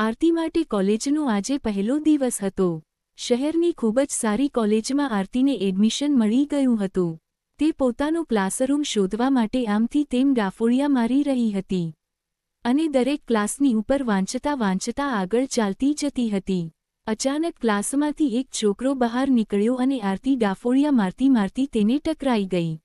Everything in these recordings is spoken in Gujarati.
આરતી માટે કોલેજનો આજે પહેલો દિવસ હતો. શહેરની ખૂબ જ સારી કોલેજમાં આરતીને એડમિશન મળી ગયું હતું. તે પોતાનો ક્લાસરૂમ શોધવા માટે આમથી તેમ ડાફોડિયા મારી રહી હતી. અને દરેક ક્લાસની ઉપર વાંચતા વાંચતા આગળ ચાલતી જતી હતી. અચાનક ક્લાસમાંથી એક છોકરો બહાર નીકળ્યો અને આરતી ડાફોડિયા મારતી મારતી તેને ટકરાઈ ગઈ.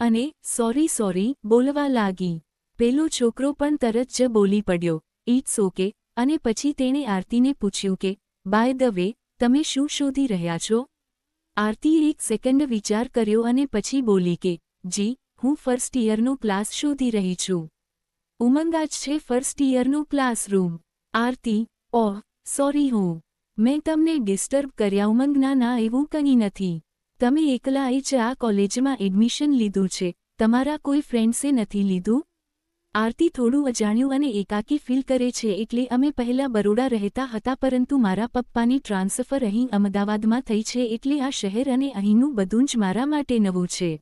અને, સોરી સોરી, બોલવા લાગી. પેલો છોકરો પણ તરત જ બોલી પડ્યો. ઇટ્સ ઓકે અને પછી તેણે આરતીને પૂછ્યું કે, બાય ધ વે, તમે શું શોધી રહ્યા છો? આરતીએ એક સેકન્ડ વિચાર કર્યો અને પછી બોલી કે, જી, હું ફર્સ્ટ ઇયરનો ક્લાસ શોધી રહી છું. ઉમંગ આજ છે ફર્સ્ટ ઇયરનો ક્લાસરૂમ. આરતી, ઓહ, સોરી હું. મેં તમને ડિસ્ટર્બ કર્યા, ઉમંગ, ના ના, એવું કંઈ નથી. તમે એકલાએ જ આ કોલેજમાં એડમિશન લીધું છે. તમારા કોઈ ફ્રેન્ડ્સે નથી લીધું? આરતી થોડું અજાણ્યું અને એકાકી ફીલ કરે છે એટલે અમે પહેલા બરોડા રહેતા હતા પરંતુ મારા પપ્પાની ટ્રાન્સફર અહીં અમદાવાદમાં થઈ છે એટલે આ શહેર અને અહીંનું બધું જ મારા માટે નવું છે.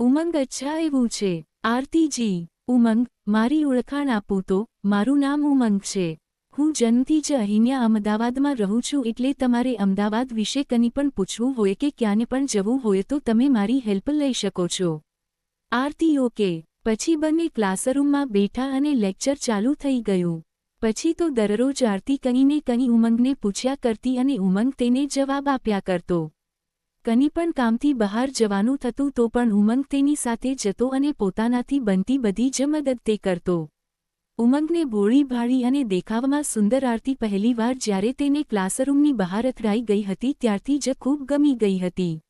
ઉમંગ અચ્છા એવું છે. આરતીજી, ઉમંગ, મારી ઓળખાણ આપું તો, મારું નામ ઉમંગ છે. હું જન્મથી જ અહીંયા અમદાવાદમાં રહું છું એટલે તમારે અમદાવાદ વિશે કંઈ પણ પૂછવું હોય કે ક્યાંને પણ જવું હોય તો તમે મારી હેલ્પ લઈ શકો છો. આરતી ઓકે પછી બંને ક્લાસરૂમમાં બેઠા અને લેક્ચર ચાલુ થઈ ગયું. પછી તો દરરોજ આરતી કનીને કની ઉમંગને પૂછ્યા કરતી અને ઉમંગ તેને જવાબ આપ્યા કરતો. કની પણ કામથી બહાર જવાનું થતું તો પણ ઉમંગ તેની સાથે જતો અને પોતાનાથી બનતી બધી જ મદદ તે કરતો. ઉમંગને બોળી ભાળી અને દેખાવમાં સુંદર આરતી પહેલીવાર જ્યારે તેને ક્લાસરૂમની બહાર અથડાઈ ગઈ હતી ત્યારથી જ ખૂબ ગમી ગઈ હતી.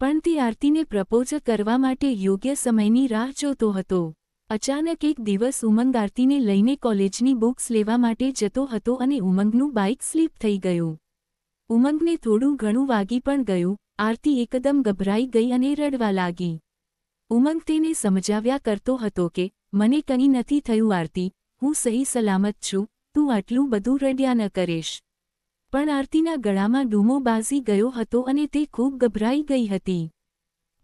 પણ તે આરતીને પ્રપોઝ કરવા માટે યોગ્ય સમયની રાહ જોતો હતો. અચાનક એક દિવસ ઉમંગ આરતીને લઈને કોલેજની બુક્સ લેવા માટે જતો હતો અને ઉમંગનું બાઇક સ્લીપ થઈ ગયું. ઉમંગને થોડું ઘણું વાગી પણ ગયું. આરતી એકદમ ગભરાઈ ગઈ અને રડવા લાગી. ઉમંગ તેને સમજાવ્યા કરતો હતો કે, મને કંઈ નથી થયું આરતી. હું સહી સલામત છું. તું આટલું બધું રડ્યા ન કરીશ. પણ આરતીના ગળામાં ડૂમો બાઝી ગયો હતો અને તે ખૂબ ગભરાઈ ગઈ હતી.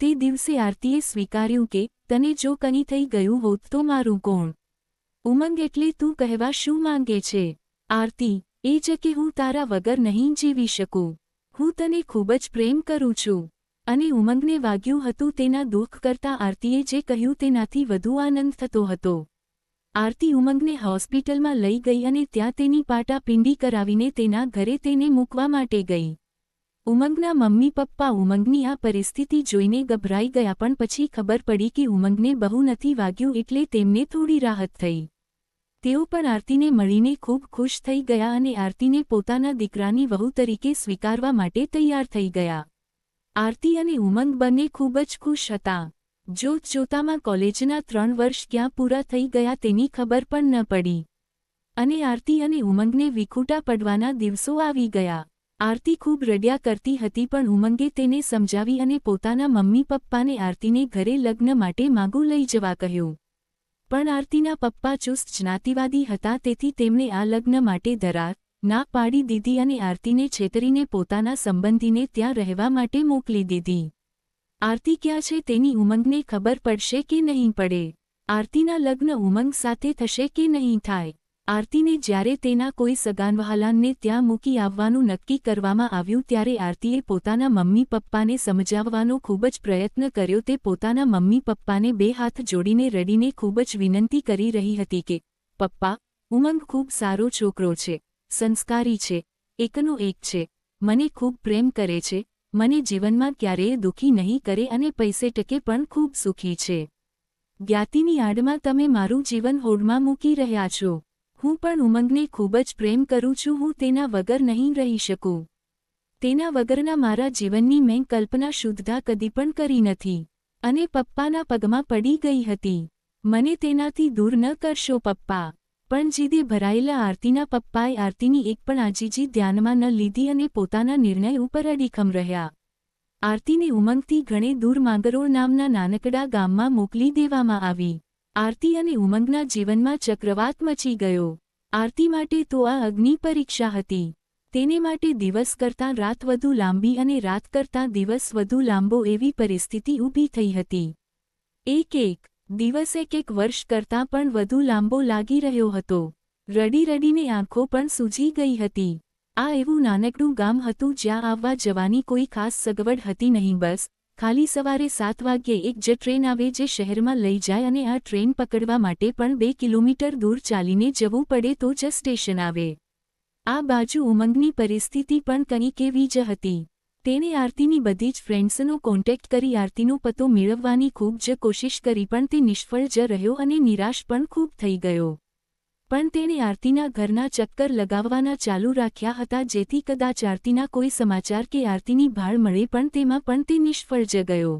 તે દિવસે આરતીએ સ્વીકાર્યું કે, તને જો કંઈ થઈ ગયું હોત તો મારું કોણ? ઉમંગ એટલે તું કહેવા શું માંગે છે? આરતી, એ જ કે હું તારા વગર નહીં જીવી શકું. હું તને ખૂબ જ પ્રેમ કરું છું. અને ઉમંગને વાગ્યું હતું તેના દુઃખ કરતાં આરતીએ જે કહ્યું તેનાથી વધુ આનંદ થતો હતો. આરતી ઉમંગને હોસ્પિટલમાં લઈ ગઈ અને ત્યાં તેની પાટા પિંડી કરાવીને તેના ઘરે તેને મૂકવા માટે ગઈ. ઉમંગના મમ્મી પપ્પા ઉમંગની આ પરિસ્થિતિ જોઈને ગભરાઈ ગયા પણ પછી ખબર પડી કે ઉમંગને બહુ નથી વાગ્યું એટલે તેમને થોડી રાહત થઈ. તેઓ પણ આરતીને મળીને ખૂબ ખુશ થઈ ગયા અને આરતીને પોતાના દીકરાની વહુ તરીકે સ્વીકારવા માટે તૈયાર થઈ ગયા. આરતી અને ઉમંગ બંને ખૂબ જ ખુશ હતા. જોત જોતામાં કોલેજના ત્રણ વર્ષ ક્યાં પૂરા થઈ ગયા તેની ખબર પણ ન પડી. અને આરતી અને ઉમંગને વિખૂટા પડવાના દિવસો આવી ગયા. આરતી ખૂબ રડ્યા કરતી હતી પણ ઉમંગે તેને સમજાવી અને પોતાના મમ્મી પપ્પાને આરતીને ઘરે લગ્ન માટે માગું લઈ જવા કહ્યું. પણ આરતીના પપ્પા ચુસ્ત જ્ઞાતિવાદી હતા તેથી તેમણે આ લગ્ન માટે ધરાર ના પાડી દીધી અને આરતીને છેતરીને પોતાના સંબંધીને ત્યાં રહેવા માટે મોકલી દીધી. આરતી ક્યાં છે તેની ઉમંગને ખબર પડશે કે નહીં પડે. આરતીના લગ્ન ઉમંગ સાથે થશે કે નહીં થાય? આરતીને જ્યારે તેના કોઈ સગાનવહાલાનને ત્યાં મૂકી આવવાનું નક્કી કરવામાં આવ્યું ત્યારે આરતીએ પોતાના મમ્મી પપ્પાને સમજાવવાનો ખૂબ જ પ્રયત્ન કર્યો તે પોતાના મમ્મી પપ્પાને બે હાથ જોડીને રડીને ખૂબ જ વિનંતી કરી રહી હતી કે, પપ્પા, ઉમંગ ખૂબ સારો છોકરો છે, સંસ્કારી છે, એકનો એક છે, મને ખૂબ પ્રેમ કરે છે મને જીવનમાં ક્યારેય દુઃખી નહીં કરે અને પૈસે ટકે પણ ખૂબ સુખી છે. જ્ઞાતિની આડમાં તમે મારું જીવન હોડમાં મૂકી રહ્યા છો. હું પણ ઉમંગને ખૂબ જ પ્રેમ કરું છું, હું તેના વગર નહીં રહી શકું. તેના વગરના મારા જીવનની મેં કલ્પના શુદ્ધતા કદી પણ કરી નથી અને પપ્પાના પગમાં પડી ગઈ હતી. મને તેનાથી દૂર ન કરશો, પપ્પા. પણ જીદે ભરાયેલા આરતીના પપ્પાએ આરતીની એક પણ આજીજી ધ્યાનમાં ન લીધી અને પોતાના નિર્ણય ઉપર અડીખમ રહ્યા. આરતીને ઉમંગથી ઘણે દૂર માંગરોળ નામના નાનકડા ગામમાં મોકલી દેવામાં આવી. આરતી અને ઉમંગના જીવનમાં ચક્રવાત મચી ગયો. આરતી માટે તો આ અગ્નિ પરીક્ષા હતી. તેને માટે દિવસ કરતાં રાત વધુ લાંબી અને રાત કરતાં દિવસ વધુ લાંબો એવી પરિસ્થિતિ ઊભી થઈ હતી. એક એક દિવસ એક એક વર્ષ કરતાં પણ વધુ લાંબો લાગી રહ્યો હતો. રડી રડીને આંખો પણ સૂજી ગઈ હતી. આ એવું નાનકડું ગામ હતું જ્યાં આવવા જવાની કોઈ ખાસ સગવડ હતી નહીં. બસ, ખાલી સવારે સાત વાગ્યે એક જ ટ્રેન આવે જે શહેરમાં લઈ જાય અને આ ટ્રેન પકડવા માટે પણ બે કિલોમીટર દૂર ચાલીને જવું પડે તો જ સ્ટેશન આવે. આ બાજુ ઉમંગની પરિસ્થિતિ પણ કંઈક એવી જ હતી. તેણે આરતીની બધી જ ફ્રેન્ડ્સનો કોન્ટેક્ટ કરી આરતીનો પતો મેળવવાની ખૂબ જ કોશિશ કરી પણ તે નિષ્ફળ જ રહ્યો અને નિરાશ પણ ખૂબ થઈ ગયો. પણ તેણે આરતીના ઘરના ચક્કર લગાવવાના ચાલુ રાખ્યા હતા જેથી કદાચ આરતીના કોઈ સમાચાર કે આરતીની ભાળ મળે પણ તેમાં પણ તે નિષ્ફળ જ ગયો.